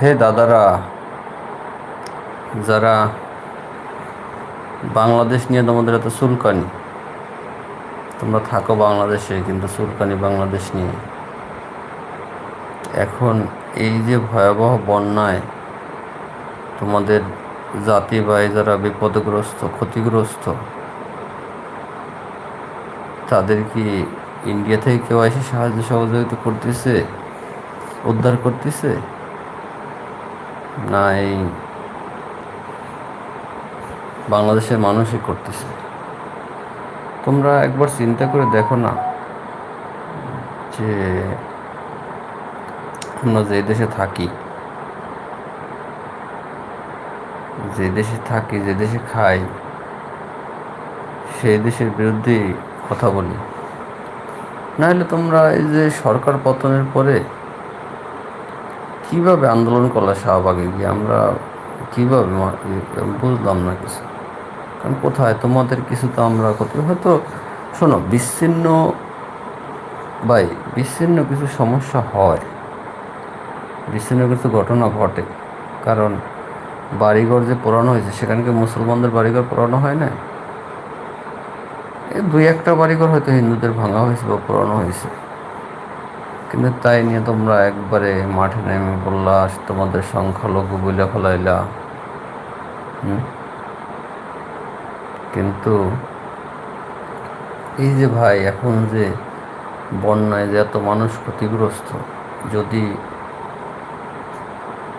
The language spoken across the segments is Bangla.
হে দাদারা, যারা বাংলাদেশ নিয়ে তোমাদের এত সুলকানি তোমরা থাকো বাংলাদেশে, কিন্তু সুলকানি বাংলাদেশ নিয়ে। এখন এই যে ভয়াবহ বন্যায় তোমাদের জাতি ভাই যারা বিপদগ্রস্ত, ক্ষতিগ্রস্ত, তাদের কি ইন্ডিয়া থেকে কেউ এসে সাহায্য সহযোগিতা করতেছে, উদ্ধার করতেছে? না এই বাংলাদেশের মানুষই করতেছে। তোমরা একবার চিন্তা করে দেখো না যে আমরা যে দেশে থাকি, যে দেশে থাকি, যে দেশে খাই, সেই দেশের বিরুদ্ধে কথা বলি। নাহলে তোমরা এই যে সরকার পতনের পরে কীভাবে আন্দোলন করলে শাহবাগে গিয়ে আমরা কীভাবে বুঝলাম না কিছু। কারণ কোথায়? তোমাদের কিছু তো আমরা কোথায় হয়তো, শোনো, বিচ্ছিন্ন, ভাই, বিচ্ছিন্ন কিছু সমস্যা হয়। বিচ্ছিন্ন কিছু ঘটনা ঘটে। কারণ, বাড়িঘর যে পোড়ানো হয়েছে, সেখানে কি মুসলমানদের বাড়িঘর পোড়ানো হয় না দুই একটা বাড়িঘর হয়তো হিন্দুদের ভাঙা হয়েছে বা পোড়ানো হয়েছে। কিন্তু তাই নিয়ে তোমরা একবারে মাঠে নেমে বললা তোমাদের সংখ্যালঘু বলে ফেলাইলা। কিন্তু এই যে ভাই, এখন যে বন্যায় যে এত মানুষ ক্ষতিগ্রস্ত, যদি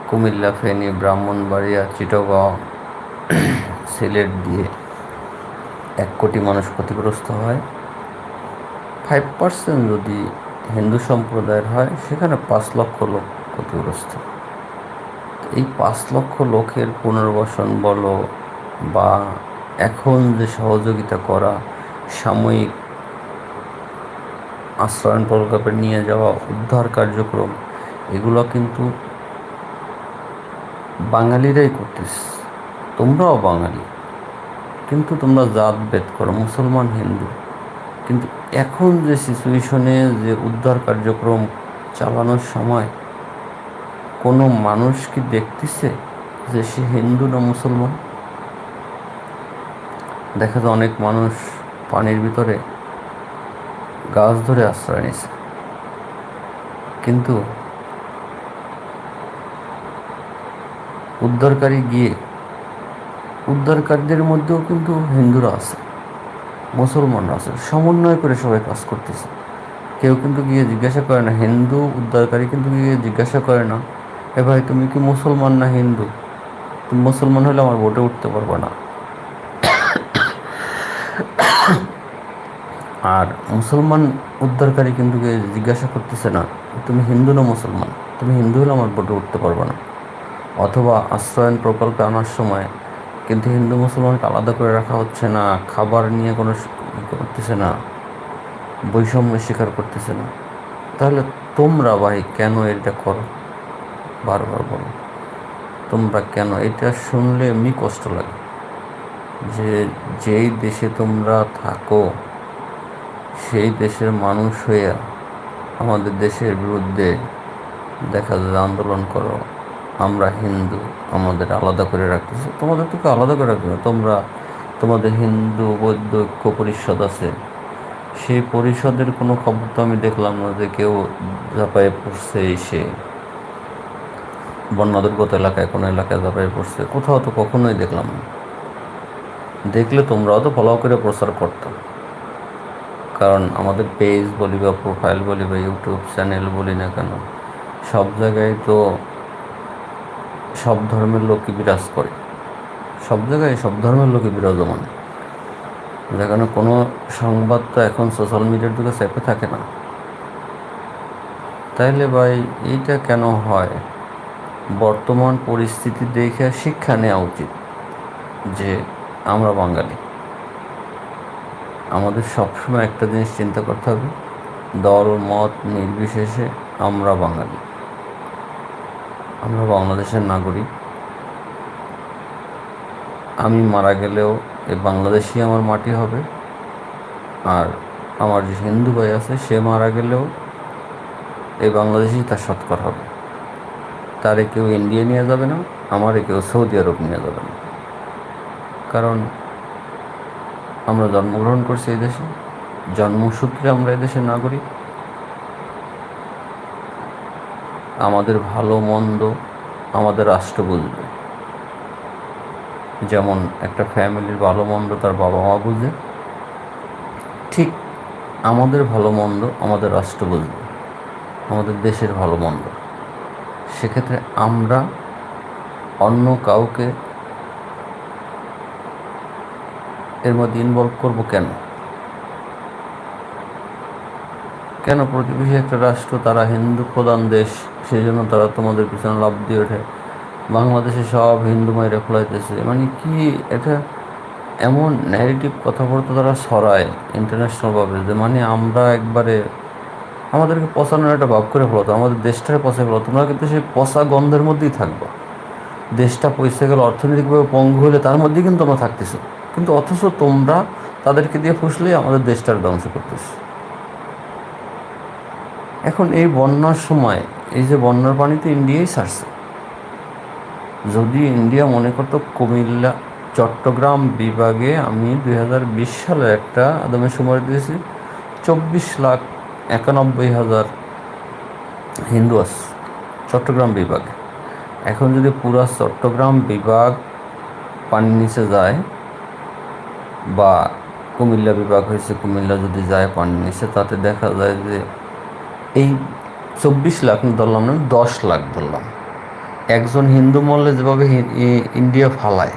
কুমিল্লা, ফেনী, ব্রাহ্মণবাড়িয়া, চিটাগাঁও সিলেট দিয়ে এক কোটি মানুষ ক্ষতিগ্রস্ত হয় ফাইভ পার্সেন্ট যদি হিন্দু সম্প্রদায়ের হয়, সেখানে পাঁচ লক্ষ লোক ক্ষতিগ্রস্ত। এই পাঁচ লক্ষ লোকের পুনর্বাসন বলো বা এখন যে সহযোগিতা করা, সাময়িক আশ্রয়ণ প্রকল্পে নিয়ে যাওয়া, উদ্ধার কার্যক্রম, এগুলো কিন্তু বাঙালিরাই করতেছে। তোমরাও বাঙালি, কিন্তু তোমরা জাত ভেদ করো, মুসলমান, হিন্দু। কিন্তু এখন যে সিচুয়েশনে যে উদ্ধার কার্যক্রম চালানোর সময় কোনো মানুষ কি দেখতেছে যে সে হিন্দু না মুসলমান? দেখা যায় অনেক মানুষ পানির ভিতরে গাছ ধরে আশ্রয় নিছে কিন্তু উদ্ধারকারী গিয়ে, উদ্ধারকারীদের মধ্যেও কিন্তু হিন্দুরা আছে। মুসলমানরা আছে, সমন্বয় করে সবাই কাজ করতেছে। কেউ কিন্তু গিয়ে জিজ্ঞাসা করে না, হিন্দু উদ্ধারকারী কিন্তু গিয়ে জিজ্ঞাসা করে না, এ ভাই, তুমি কি মুসলমান না হিন্দু? তুমি মুসলমান হলে আমার ভোটে উঠতে পারবে না। আর মুসলমান উদ্ধারকারী কিন্তু গিয়ে জিজ্ঞাসা করতেছে না, তুমি হিন্দু না মুসলমান? তুমি হিন্দু হলে আমার ভোটে উঠতে পারবে না। অথবা আশ্রয়ন প্রকল্পে আনার সময় কিন্তু হিন্দু মুসলমানকে আলাদা করে রাখা হচ্ছে না, খাবার নিয়ে কোনো করতেছে না, বৈষম্য স্বীকার করতেছে না। তাহলে তোমরা ভাই কেন এটা করো? বারবার বলো। তোমরা কেন? এটা শুনলে এমনি কষ্ট লাগে। যে, যেই দেশে তোমরা থাকো, সেই দেশের মানুষ হইয়া আমাদের দেশের বিরুদ্ধে দেখা যায় আন্দোলন করো। আমরা হিন্দু আমাদের আলাদা করে রাখতেছে তোমাদের তোকে আলাদা করে রাখবে। তোমরা, তোমাদের হিন্দু, বৌদ্ধ ঐক্য পরিষদ আছে। সেই পরিষদের কোনো খবর তো আমি দেখলাম না যে কেউ ঝাঁপায়ে পড়ছে এসে বন্যা দুর্গত এলাকায়, কোনো এলাকায় ঝাঁপায়ে পড়ছে। কোথাও তো কখনোই দেখলাম না। দেখলে তোমরাও তো ফলো করে প্রচার করতো। কারণ আমাদের পেজ বলি বা প্রোফাইল বলি বা ইউটিউব চ্যানেল বলি না কেন, সব জায়গায় তো সব ধর্মের লোকই বিরাজ করে। সব জায়গায় সব ধর্মের লোকই বিরাজমান। যেখানে কোনো সংবাদ তো এখন সোশ্যাল মিডিয়ার দিকে চেপে থাকে না। তাইলে ভাই, এইটা কেন হয়? বর্তমান পরিস্থিতি দেখে শিক্ষা নেওয়া উচিত যে আমরা বাঙালি। আমাদের সবসময় একটা জিনিস চিন্তা করতে হবে, দল, মত, নির্বিশেষে আমরা বাঙালি। আমরা বাংলাদেশের নাগরিক। আমি মারা গেলেও এই বাংলাদেশই আমার মাটি হবে। আর আমার যে হিন্দু ভাই আছে, সে মারা গেলেও এই বাংলাদেশেই তার সৎকার হবে। তারে কেউ ইন্ডিয়া নিয়ে যাবে না, আমারে কেউ সৌদি আরব নিয়ে যাবে না। কারণ আমরা জন্মগ্রহণ করছি এই দেশে, জন্মসূত্রে আমরা এদেশের নাগরিক। আমাদের ভালো মন্দ আমাদের রাষ্ট্র বুঝবে। যেমন একটা ফ্যামিলির ভালো মন্দ তার বাবা মা বুঝে, ঠিক আমাদের ভালো মন্দ আমাদের রাষ্ট্র বুঝবে, আমাদের দেশের ভালো মন্দ। সেক্ষেত্রে আমরা অন্য কাউকে এর মধ্যে ইনভলভ করব কেন? কেন প্রতিবেশী একটা রাষ্ট্র, তারা হিন্দু প্রধান দেশ সেই জন্য তারা তোমাদের পিছনে লাভ দিয়ে ওঠে। বাংলাদেশে সব হিন্দু মাইরা খোলাইতেছে। মানে কি এটা এমন ন্যারেটিভ কথাবার্তা তারা ছড়ায় ইন্টারন্যাশনালভাবে যে মানে আমরা একবারে আমাদেরকে পচানোর একটা ভাব করে ফেলো আমাদের দেশটারে পচা ফেলো। তোমরা কিন্তু সেই পচা গন্ধের মধ্যেই থাকবা। দেশটা পয়সা গেলে অর্থনৈতিকভাবে পঙ্গু হলে তার মধ্যেই কিন্তু তোমরা থাকতেছো। কিন্তু অথচ তোমরা তাদেরকে দিয়ে ফুসলেই আমাদের দেশটার ধ্বংস করতেছো। এখন এই বন্যার সময় এই যে বন্যার পানি তো ইন্ডিয়াই ছাড়ছে যদি ইন্ডিয়া মনে করতো কুমিল্লা, চট্টগ্রাম বিভাগে আমি দুই হাজার বিশ সালে একটা আদমের সময় দিয়েছি, চব্বিশ লাখ একানব্বই হাজার হিন্দু আছে চট্টগ্রাম বিভাগে। এখন যদি পুরা চট্টগ্রাম বিভাগ পানির নিচে যায় বা কুমিল্লা বিভাগ হয়েছে, কুমিল্লা যদি যায় পানির নিচে, তাতে দেখা যায় যে এই চব্বিশ লাখ ধরলাম না দশ লাখ ধরলাম। একজন হিন্দু মল্লে যেভাবে ইন্ডিয়া ফালায়,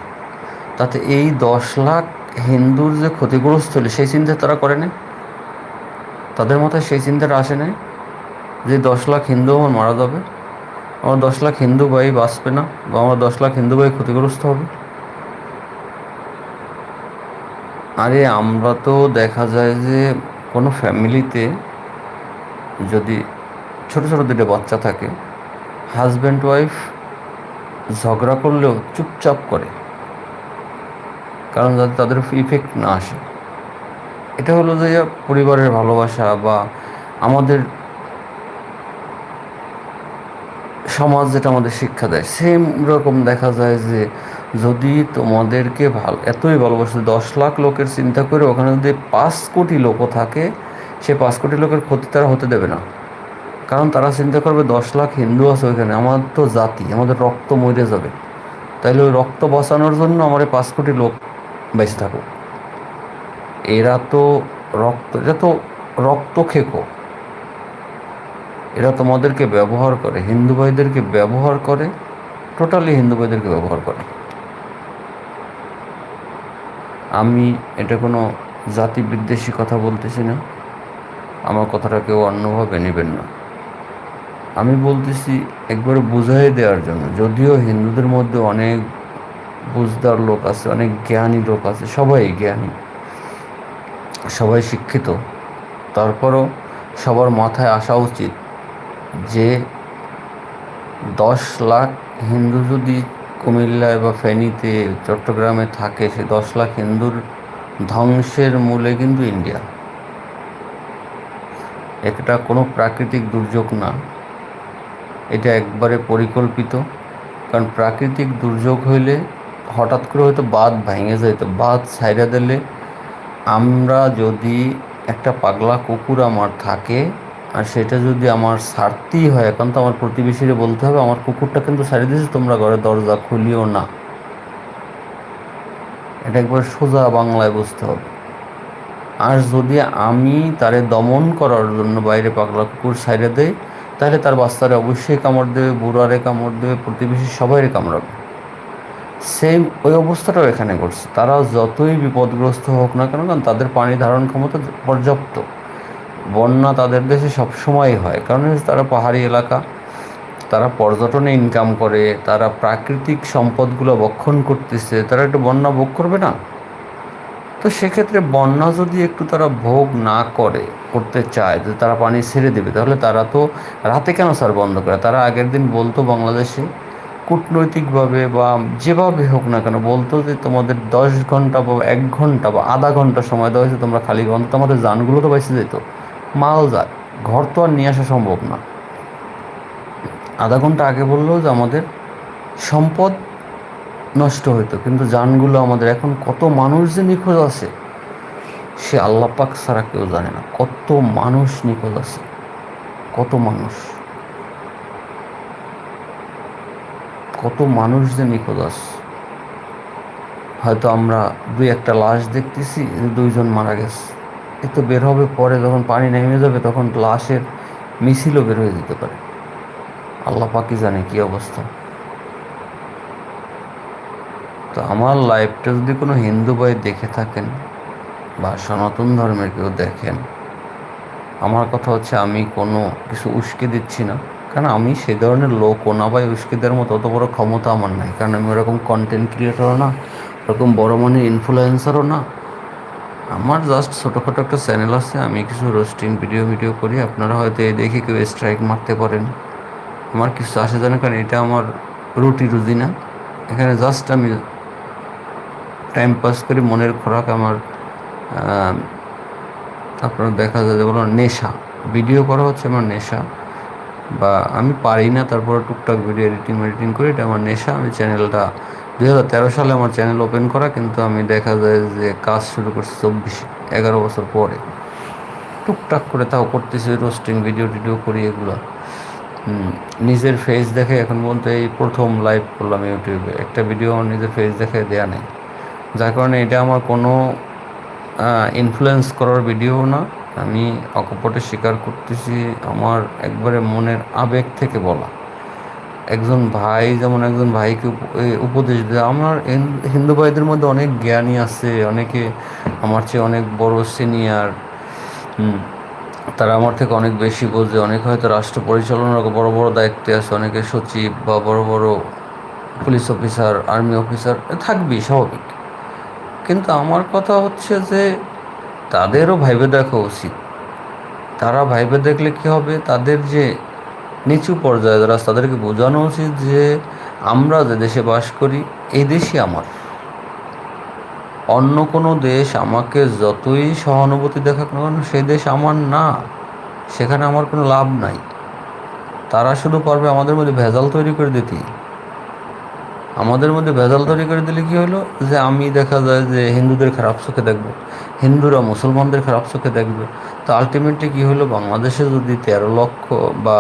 তাতে এই দশ লাখ হিন্দুর যে ক্ষতিগ্রস্ত হলে সেই চিন্তা তারা করে না তাদের মাথায় সেই চিন্তাটা আসে নাই যে দশ লাখ হিন্দু আমার মারা যাবে? আমার দশ লাখ হিন্দু ভাই বাঁচবে না বা আমার দশ লাখ হিন্দু ভাই ক্ষতিগ্রস্ত হবে? আরে আমরা তো দেখা যায় যে কোনো ফ্যামিলিতে যদি ছোট ছোট দুটো বাচ্চা থাকে। হাজব্যান্ড ওয়াইফ ঝগড়া করলেও চুপচাপ করে। কারণ যাতে তাদের ইফেক্ট না আসে। এটা হলো যে পরিবারের ভালোবাসা বা আমাদের সমাজ যেটা আমাদের শিক্ষা দেয়। সেম রকম দেখা যায় যে যদি তোমাদেরকে ভালো, এতই ভালোবাসে, দশ লাখ লোকের চিন্তা করে ওখানে যদি পাঁচ কোটি লোকও থাকে, সে পাঁচ কোটি লোকের ক্ষতি তারা হতে দেবে না। কারণ তারা চিন্তা করবে দশ লাখ হিন্দু আছে ওইখানে, আমার তো জাতি, আমাদের রক্ত মরে যাবে। তাইলে ওই রক্ত বাঁচানোর জন্য আমার পাঁচ কোটি লোক বেঁচে থাকুক। এরা তো রক্ত এটা তো রক্ত খেকো। এরা তোমাদেরকে ব্যবহার করে, হিন্দু ভাইদেরকে ব্যবহার করে, টোটালি হিন্দু ভাইদেরকে ব্যবহার করে। আমি এটা কোনো জাতি বিদ্বেষী কথা বলতেছি না। আমার কথাটা কেউ অন্যভাবে নেবেন না। আমি বলতেছি একবারে বুঝাই দেওয়ার জন্য। যদিও হিন্দুদের মধ্যে অনেক বুঝদার লোক আছে, অনেক জ্ঞানী লোক আছে, সবাই জ্ঞানী, সবাই শিক্ষিত। তারপরও সবার মাথায় আসা উচিত যে দশ লাখ হিন্দু যদি কুমিল্লায় বা ফেনীতে, চট্টগ্রামে থাকে, সে দশ লাখ হিন্দুর ধ্বংসের মূলে কিন্তু ইন্ডিয়া। এটা কোনো প্রাকৃতিক দুর্যোগ না। এটা একবারে পরিকল্পিত। কারণ প্রাকৃতিক দুর্যোগ হইলে হঠাৎ করে হয়তো বাঁধ ভেঙে যেত বাঁধ ছাইড়া দিলে আমরা যদি একটা পাগলা কুকুর আমার থাকে আর সেটা যদি আমার ছাড়তেই হয়, এখন তো আমার প্রতিবেশীরে বলতে হবে, আমার কুকুরটা কিন্তু ছাড়িয়ে দিয়েছে, তোমরা ঘরে দরজা খুলিও না। এটা একবার সোজা বাংলায় বুঝতে হবে। আর যদি আমি তারে দমন করার জন্য বাইরে পাগলা কুকুর সাইডে দেয় তাহলে তার বাস্তারে অবশ্যই কামড় দেবে, বুড়ারে কামড় দেবে, প্রতিবেশী সবাইরে কামড়াবে। সেম ওই অবস্থাটাও এখানে ঘটছে। তারা যতই বিপদগ্রস্ত হোক না কেন, কারণ তাদের পানি ধারণ ক্ষমতা পর্যাপ্ত। বন্যা তাদের দেশে সবসময় হয়। কারণ তারা পাহাড়ি এলাকা, তারা পর্যটনে ইনকাম করে, তারা প্রাকৃতিক সম্পদগুলো বক্ষণ করতেছে। তারা একটু বন্যা ভোগ করবে না? তো সেক্ষেত্রে বন্যা যদি একটু তারা ভোগ না করে, করতে চায় যে তারা পানি ছেড়ে দেবে, তাহলে তারা তো রাতে কেন স্যার বন্ধ করে? তারা আগের দিন বলতো বাংলাদেশে, কূটনৈতিকভাবে বা যেভাবে হোক না কেন বলতো যে তোমাদের দশ ঘণ্টা বা এক ঘণ্টা বা আধা ঘণ্টা সময় দেওয়া হয়েছে তোমরা খালি ঘণ্টা তোমাদের যানগুলো তো বেঁচে যেত। মাল যাক, ঘর তো আর নিয়ে আসা সম্ভব না। আধা ঘণ্টা আগে বললেও যে আমাদের সম্পদ নষ্ট হইতো। কিন্তু যানগুলো আমাদের এখন কত মানুষ যে নিখোঁজ আছে, সে আল্লাহ পাক ছাড়া কেউ জানে না। কত মানুষ নিখোঁজ আছে, কত মানুষ। কত মানুষ যে নিখোঁজ আছে। হয়তো আমরা দুই একটা লাশ দেখতেছি দুইজন মারা গেছে। এ তো বের হবে পরে, যখন পানি নেমে যাবে, তখন লাশের মিছিলও বের হয়ে যেতে পারে। আল্লাহ পাকি জানে কি অবস্থা। তো আমার লাইফটা যদি কোনো হিন্দু ভাই দেখে থাকেন বা সনাতন ধর্মের কেউ দেখেন, আমার কথা হচ্ছে আমি কোনো কিছু উস্কে দিচ্ছি না। কারণ আমি সে ধরনের লোকও না বা উস্কে দেওয়ার মতো অত বড় ক্ষমতা আমার নাই। কারণ আমি ওরকম কন্টেন্ট ক্রিয়েটরও না, ওরকম বড় মানের ইনফ্লুয়েন্সারও না। আমার জাস্ট ছোটোখাটো একটা চ্যানেল আছে, আমি কিছু রোস্টিং ভিডিও ভিডিও করি। আপনারা হয়তো এই দেখে কেউ স্ট্রাইক মারতে পারেন। আমার কিছু আসে জানে কারণ এটা আমার রুটি রুজি না এখানে জাস্ট আমি টাইম পাস করি মনের খোরাক আমার আপনার দেখা যায় যেগুলো নেশা। ভিডিও করা হচ্ছে আমার নেশা বা আমি পারি না, তারপর টুকটাক ভিডিও এডিটিং এডিটিং করি, এটা আমার নেশা। আমি চ্যানেলটা দুই হাজার তেরো সালে আমার চ্যানেল ওপেন করা, কিন্তু আমি দেখা যায় যে কাজ শুরু করছি চব্বিশ, এগারো বছর পরে। টুকটাক করে তাও করতেছি রোস্টিং ভিডিও টিডিও করি এগুলো। নিজের ফেস দেখে এখন বলতে এই প্রথম লাইভ করলাম ইউটিউবে। একটা ভিডিও আমার নিজের ফেস দেখে দেয়া নেই। যার কারণে এটা আমার কোনো ইনফ্লুয়েন্স করার ভিডিও না। আমি অকপটে স্বীকার করতেছি আমার একবারে মনের আবেগ থেকে বলা। একজন ভাই, যেমন একজন ভাইকে উপদেশ দেয় আমার হিন্দু ভাইদের মধ্যে অনেক জ্ঞানী আছে, অনেকে আমার চেয়ে অনেক বড় সিনিয়র তারা আমার থেকে অনেক বেশি বোঝে। অনেক হয়তো রাষ্ট্র পরিচালনার বড় বড় দায়িত্বে আছে, অনেকে সচিব বা বড় বড় পুলিশ অফিসার আর্মি অফিসার থাকবেই, স্বাভাবিক। কিন্তু আমার কথা হচ্ছে যে তাদেরও ভাইবে দেখা উচিত। তারা ভাইবে দেখলে কি হবে? তাদের যে নিচু পর্যায়ে যারা তাদেরকে বোঝানো উচিত যে আমরা যে দেশে বাস করি, এই দেশই আমার। অন্য কোনো দেশ আমাকে যতই সহানুভূতি দেখাক না কেন, সেই দেশ আমার না। সেখানে আমার কোনো লাভ নাই। তারা শুধু পারবে আমাদের মধ্যে ভেজাল তৈরি করে দিতেই আমাদের মধ্যে ভেজাল তৈরি করে দিলে কি হলো? যে আমি দেখা যায় যে হিন্দুদের খারাপ চোখে দেখব, হিন্দুরা মুসলমানদের খারাপ চোখে দেখবে। তো আলটিমেটলি কী হলো? বাংলাদেশে যদি তেরো লক্ষ বা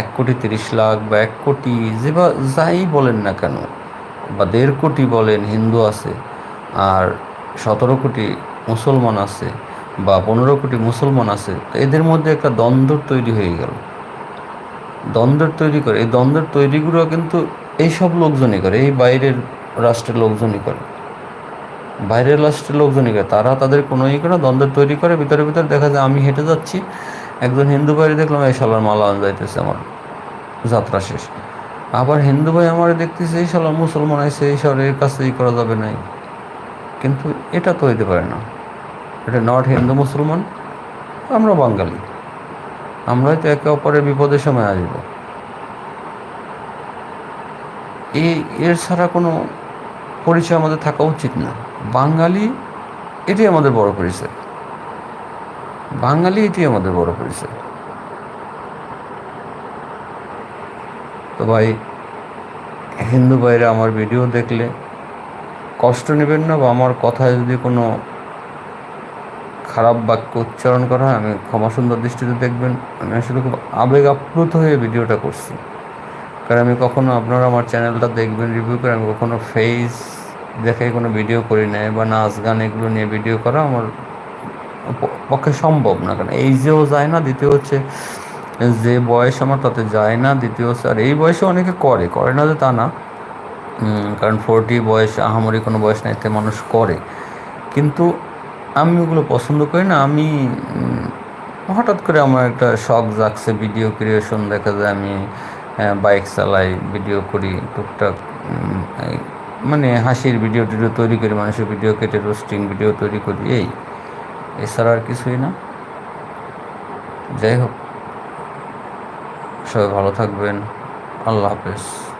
এক কোটি তিরিশ লাখ বা এক কোটি যে বা যাই বলেন না কেন, বা দেড় কোটি বলেন হিন্দু আছে, আর সতেরো কোটি মুসলমান আছে, বা পনেরো কোটি মুসলমান আছে এদের মধ্যে একটা দ্বন্দ্ব তৈরি হয়ে গেল। দ্বন্দ্বের তৈরি করে, এই দ্বন্দ্বের তৈরিগুলো কিন্তু এইসব লোকজনই করে, এই বাইরের রাষ্ট্রের লোকজনই করে। বাইরের রাষ্ট্রের লোকজনই করে। তারা তাদের কোনো ই করে দ্বন্দ্ব তৈরি করে, ভিতরে ভিতরে দেখা যায় আমি হেঁটে যাচ্ছি, একজন হিন্দু ভাই দেখলাম, এই সালার মালা যাইতেছে আমার, যাত্রা শেষ। আবার হিন্দু ভাই আমার দেখতেছে, এই সালার মুসলমান আছে এই শহরের কাছে ই করা যাবে নাই। কিন্তু এটা তো হইতে পারে না। এটা নট হিন্দু মুসলমান, আমরা বাঙালি। আমরাই তো একে অপরের বিপদের সময় আসব। এই এর ছাড়া কোনো পরিচয় আমাদের থাকা উচিত না। বাঙালি এটাই আমাদের বড় পরিচয়। বাঙালি এটি আমাদের বড় পরিচয়। তো ভাই, হিন্দু ভাইরা আমার ভিডিও দেখলে কষ্ট নেবেন না বা আমার কথায় যদি কোনো খারাপ বাক্য উচ্চারণ করা হয়, আমি ক্ষমা সুন্দর দৃষ্টিতে দেখবেন। আমি আসলে খুব আবেগ আপ্লুত হয়ে ভিডিওটা করছি। কারণ আমি কখনো আপনারা আমার চ্যানেলটা দেখবেন রিভিউ করে আমি কখনো ফেস দেখে কোনো ভিডিও করি নাই বা নাচ গান এগুলো নিয়ে ভিডিও করা আমার পক্ষে সম্ভব না। কারণ এই যেও যায় না, দ্বিতীয় হচ্ছে যে বয়স আমার তাতে যায় না, দ্বিতীয় হচ্ছে আর এই বয়সে অনেকে করে করে না যে তা না। কারণ ফোরটি বয়স, আহামরি কোনো বয়স নাই, এতে মানুষ করে। কিন্তু আমি ওগুলো পছন্দ করি না, আমি হঠাৎ করে আমার একটা শখ জাগছে ভিডিও ক্রিয়েশন দেখা যায়, আমি বাইক চালাই ভিডিও করি, টুকটাক মানে হাসির ভিডিও টিডিও তৈরি করি, মানুষের ভিডিও কেটে রোস্টিং ভিডিও তৈরি করি, এই। এছাড়া আর কিছুই না। যাই হোক। সবাই ভালো থাকবেন। আল্লাহ হাফেজ।